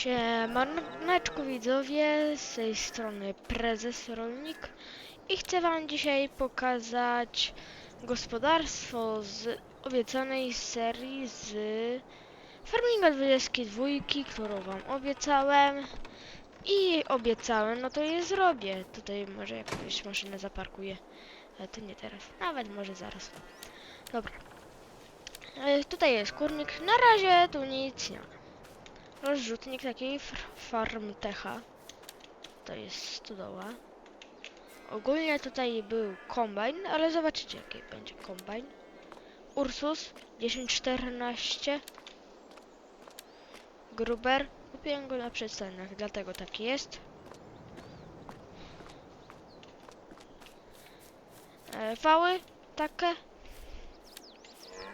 Siemaneczku widzowie, z tej strony Prezes Rolnik i chcę wam dzisiaj pokazać gospodarstwo z obiecanej serii z Farminga 22, którą wam obiecałem i obiecałem, no to je zrobię. Tutaj może jakąś maszynę zaparkuję, ale to nie teraz, nawet może zaraz. Dobra. E, Tutaj jest kurnik, na razie tu nic nie ma rozrzutnik takiej farmtecha. To jest stodoła. Ogólnie tutaj był kombajn, ale zobaczycie jaki będzie kombajn. Ursus 1014. Gruber. Kupiłem go na przedstawach, dlatego taki jest. E, wały takie.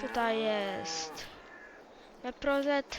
Tutaj jest Meprozet.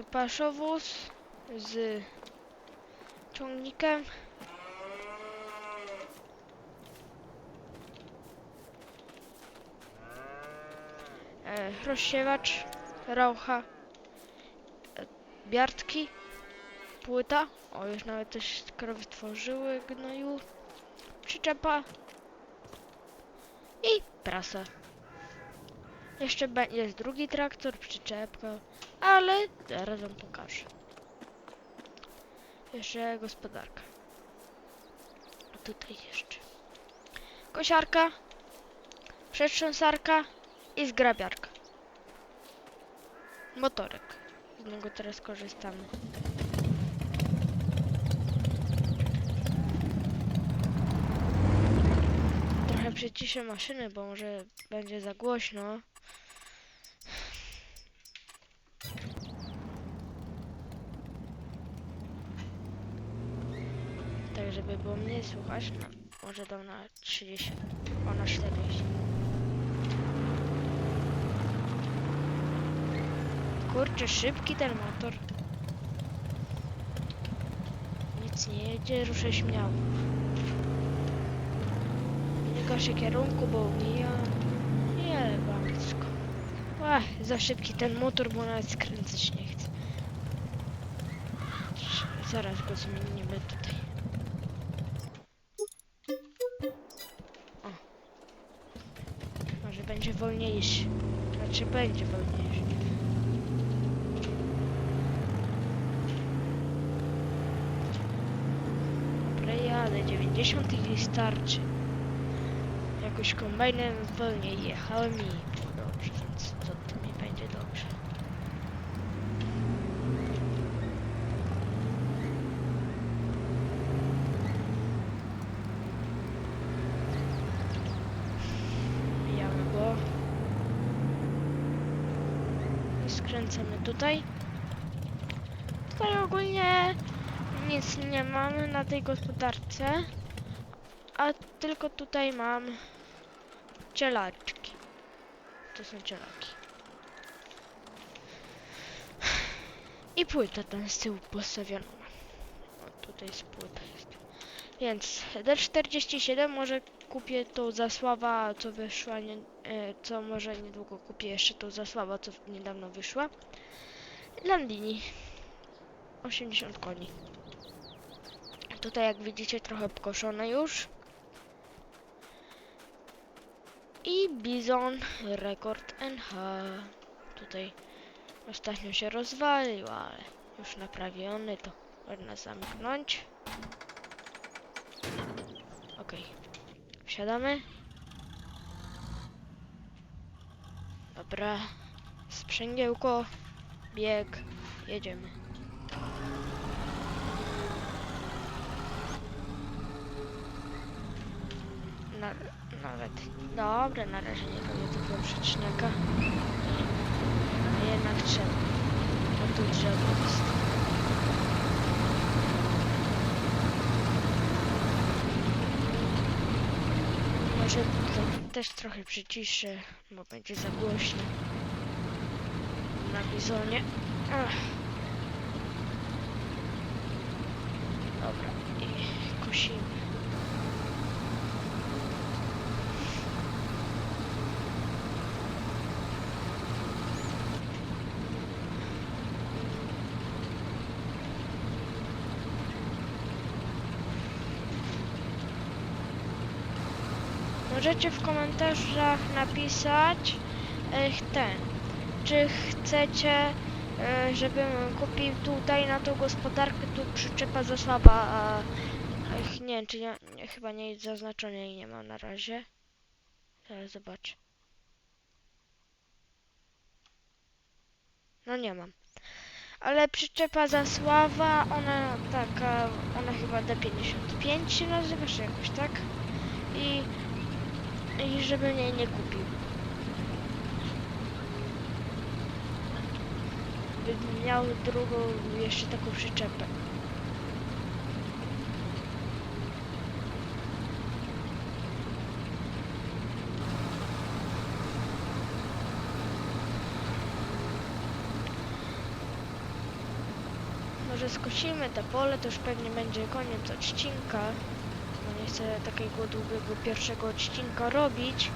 To paszowóz z ciągnikiem. E, rozsiewacz, raucha, e, biartki, płyta. O, już nawet też krowy tworzyły gnoju. Przyczepa i prasa. Jeszcze jest drugi traktor, przyczepka, ale zaraz wam pokażę. Jeszcze gospodarka. Tutaj jeszcze. Kosiarka, przetrząsarka i zgrabiarka. Motorek. Z niego teraz korzystamy. Trochę przyciszę maszyny, bo może będzie za głośno. Tak, mniej słuchać, no, może dam na 30, o na 40. Kurczę, szybki ten motor. Nic nie jedzie, ruszę śmiało. Nie gaszę kierunku, bo mija. Nie, elegancko. Ach, za szybki ten motor, bo nawet skręcać nie chce. Zaraz go zmienimy tutaj. Będzie wolniejszy. Znaczy będzie wolniejszy. Dobra, jadę. 90 i starczy. Jakoś kombajnem wolniej jechałem i było dobrze, więc to, to mi będzie dobrze. Mijamy go. I skręcamy tutaj. Tutaj ogólnie nic nie mamy na tej gospodarce. A tylko tutaj mam cielaczki. To są cielaki. I płytę tam z tyłu postawioną. O, tutaj jest płyta jest. Więc D47 może kupię tą zasława, co wyszła, nie, co może niedługo kupię jeszcze tą zasława, co niedawno wyszła. Landini. 80 koni. Tutaj jak widzicie trochę pokoszone już. I Bizon Rekord NH. Tutaj ostatnio się rozwalił, ale już naprawiony, to można zamknąć. Okej. Wsiadamy. Dobra. Sprzęgiełko. Bieg. Jedziemy. Na, nawet. Dobra, na razie nie robię tego przeczniaka. A jednak trzeba. Bo tu drzewo jest. Może też trochę przyciszę, bo będzie za głośno. Na bizonie. Ach. Dobra, i kosimy. Możecie w komentarzach napisać ten, czy chcecie, e, żebym kupił tutaj na tą gospodarkę tu przyczepa za słaba, a nie czy nie, chyba nie jest zaznaczone i nie mam na razie. Zaraz zobaczę. No nie mam. Ale przyczepa Zasława, ona taka, ona chyba D55 się nazywa, czy jakoś tak? I, i żeby mnie nie kupił. Bym miał drugą, jeszcze taką przyczepę. Może skosimy te pole, to już pewnie będzie koniec odcinka. Chcę takiego długiego pierwszego odcinka robić.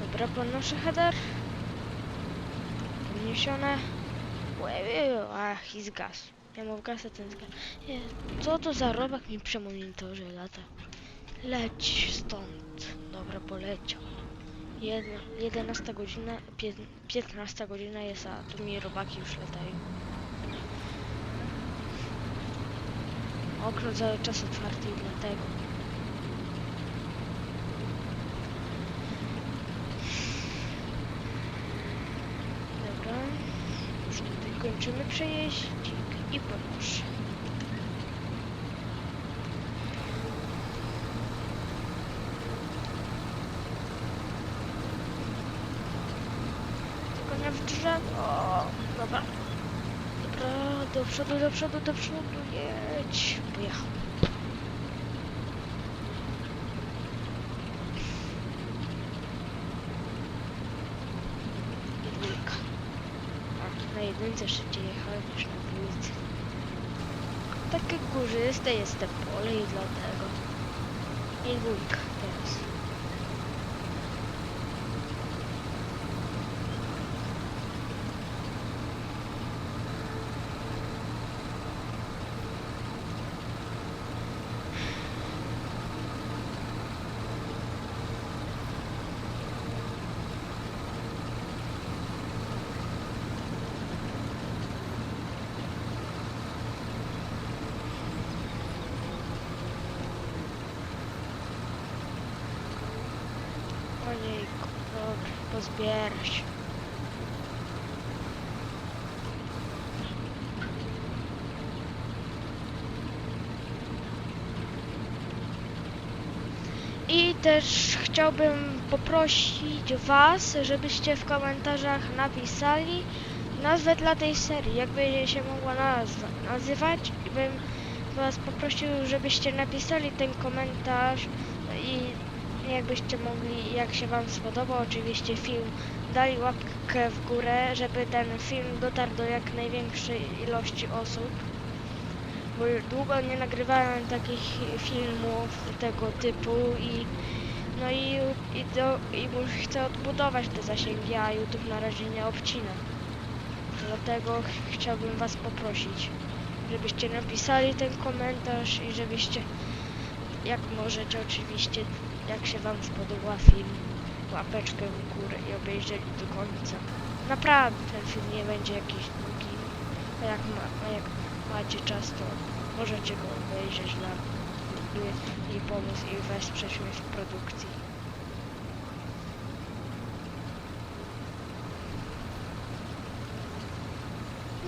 Dobra, podnoszę header. Podniesione. Ach, i zgasł. Ja mam gasę, ten Co to za robak mi przy monitorze lata? Leć stąd. Dobra, poleciał. Jedna, 11 godzina, pię, 15 godzina jest, a tu mi robaki już latają. Okno cały czas otwarte i dlatego. Dobra. Już tutaj kończymy przejeździk i podnoszę. Tylko nie w drzewo. Dobra. Dobra, do przodu, do przodu, do przodu, jedź. Pojechał. A, na jedynce szybciej jechałem niż na. Takie górzyste jest te pole i dlatego. I dwójka teraz. Pozbiera. I też chciałbym poprosić Was, żebyście w komentarzach napisali nazwę dla tej serii, jakby się mogła nazwa, nazywać. I bym Was poprosił, żebyście napisali ten komentarz i jakbyście mogli, jak się Wam spodoba oczywiście film, dali łapkę w górę, żeby ten film dotarł do jak największej ilości osób. Bo długo nie nagrywałem takich filmów tego typu i no i, i, do, i chcę odbudować te zasięgi, a YouTube na razie nie obcina. Dlatego ch- chciałbym Was poprosić, żebyście napisali ten komentarz i żebyście, jak możecie oczywiście, jak się Wam spodoba film, łapeczkę w górę i obejrzeli do końca. Naprawdę ten film nie będzie jakiś długi, a jak, ma, a jak macie czas, to możecie go obejrzeć dla i, i pomóc i wesprzeć mnie w produkcji.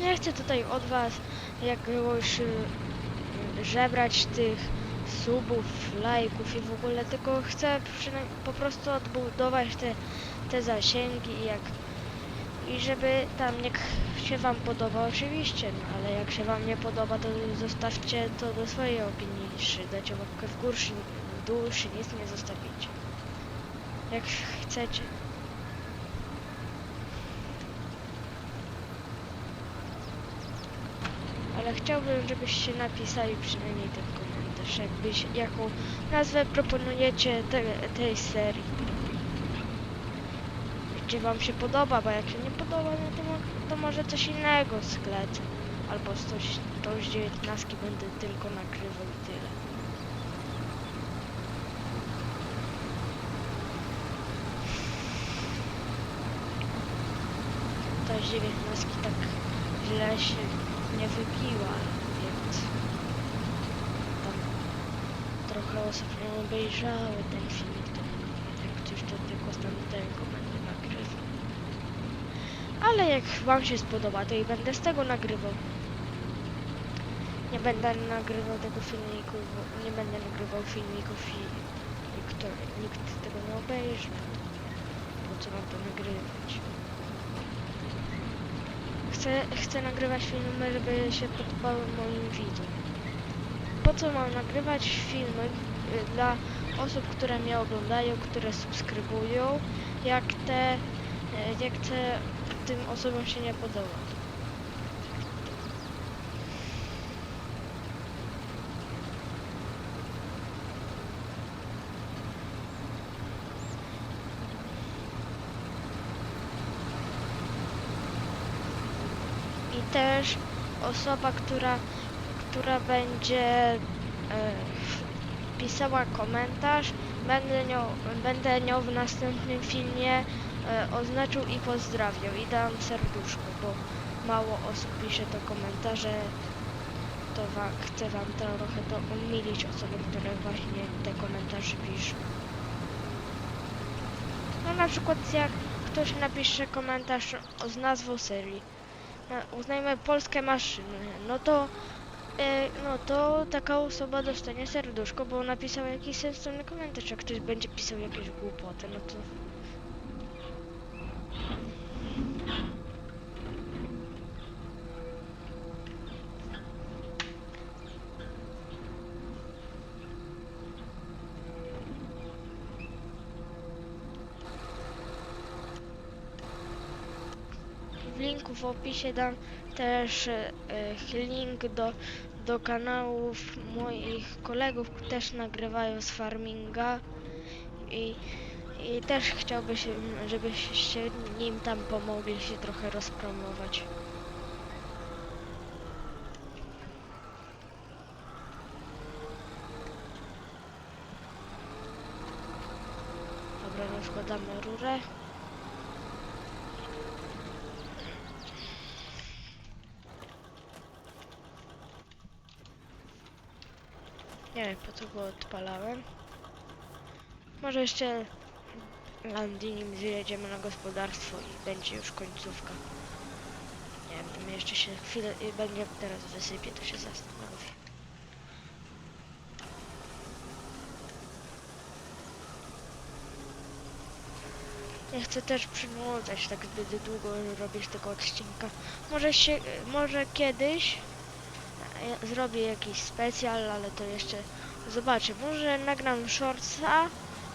Nie chcę tutaj od Was jakiegoś y, y, żebrać tych subów, lajków i w ogóle, tylko chcę po prostu odbudować te, te zasięgi i jak i żeby tam jak się wam podoba oczywiście, no ale jak się wam nie podoba to zostawcie to do swojej opinii, czy dajcie łapkę w górę, w dół, czy nic nie zostawicie. Jak chcecie. Ale chciałbym, żebyście napisali przynajmniej ten jakbyś, jaką nazwę proponujecie te, tej serii. Czy wam się podoba, bo jak się nie podoba, no to, to może coś innego sklecę. Albo coś, to z 19 będę tylko nagrywał i tyle. Ta z 19 tak źle się nie wybiła, więc tam trochę osób nie obejrzały ten filmik, to jak coś to tylko z tamtego będę nagrywał. Ale jak wam się spodoba, to i będę z tego nagrywał. Nie będę nagrywał tego filmiku, nie będę nagrywał filmików i nikt, nikt tego nie obejrzy. Po co mam to nagrywać? Chcę, chcę nagrywać filmy, żeby się podobały moim widzom. Po co mam nagrywać filmy y, dla osób, które mnie oglądają, które subskrybują, jak te, y, jak te tym osobom się nie podoba. I też osoba, która, która będzie e, pisała komentarz, będę nią, będę nią w następnym filmie e, oznaczył i pozdrawiał. I dam serduszko, bo mało osób pisze to komentarze, to wa, chcę wam trochę to umilić osoby, które właśnie te komentarze piszą. No na przykład jak ktoś napisze komentarz z nazwą serii, na- uznajmy polskie maszyny, no to no to taka osoba dostanie serduszko, bo napisał jakiś sensowny komentarz, jak ktoś będzie pisał jakieś głupoty, no to w linku w opisie dam też e, e, link do, do kanałów moich kolegów, też nagrywają z farminga i, i też chciałbym, żebyście nim tam pomogli się trochę rozpromować. Dobra, rozkładamy rurę. Nie wiem po co go odpalałem. Może jeszcze landingiem zjedziemy na gospodarstwo i będzie już końcówka. Nie wiem, jeszcze się chwilę i będzie teraz wysypie, to się zastanowię. Nie chcę też przynudzać tak zbyt długo robić tego odcinka. Może się, może kiedyś ja zrobię jakiś specjal, ale to jeszcze zobaczę. Może nagram shortsa,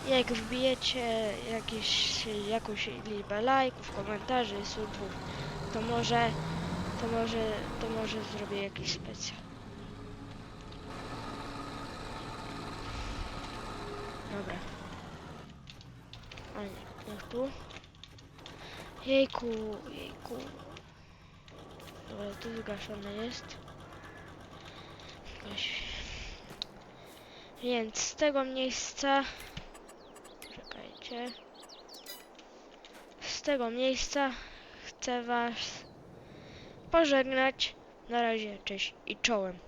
jak wbijecie jakieś, jakąś liczbę lajków, komentarzy, subów, to może, to może, to może zrobię jakiś specjal. Dobra. A nie, niech tu. Jejku, jejku. Dobra, tu wygaszone jest. Więc z tego miejsca. Czekajcie. Z tego miejsca chcę Was pożegnać. Na razie, cześć i czołem.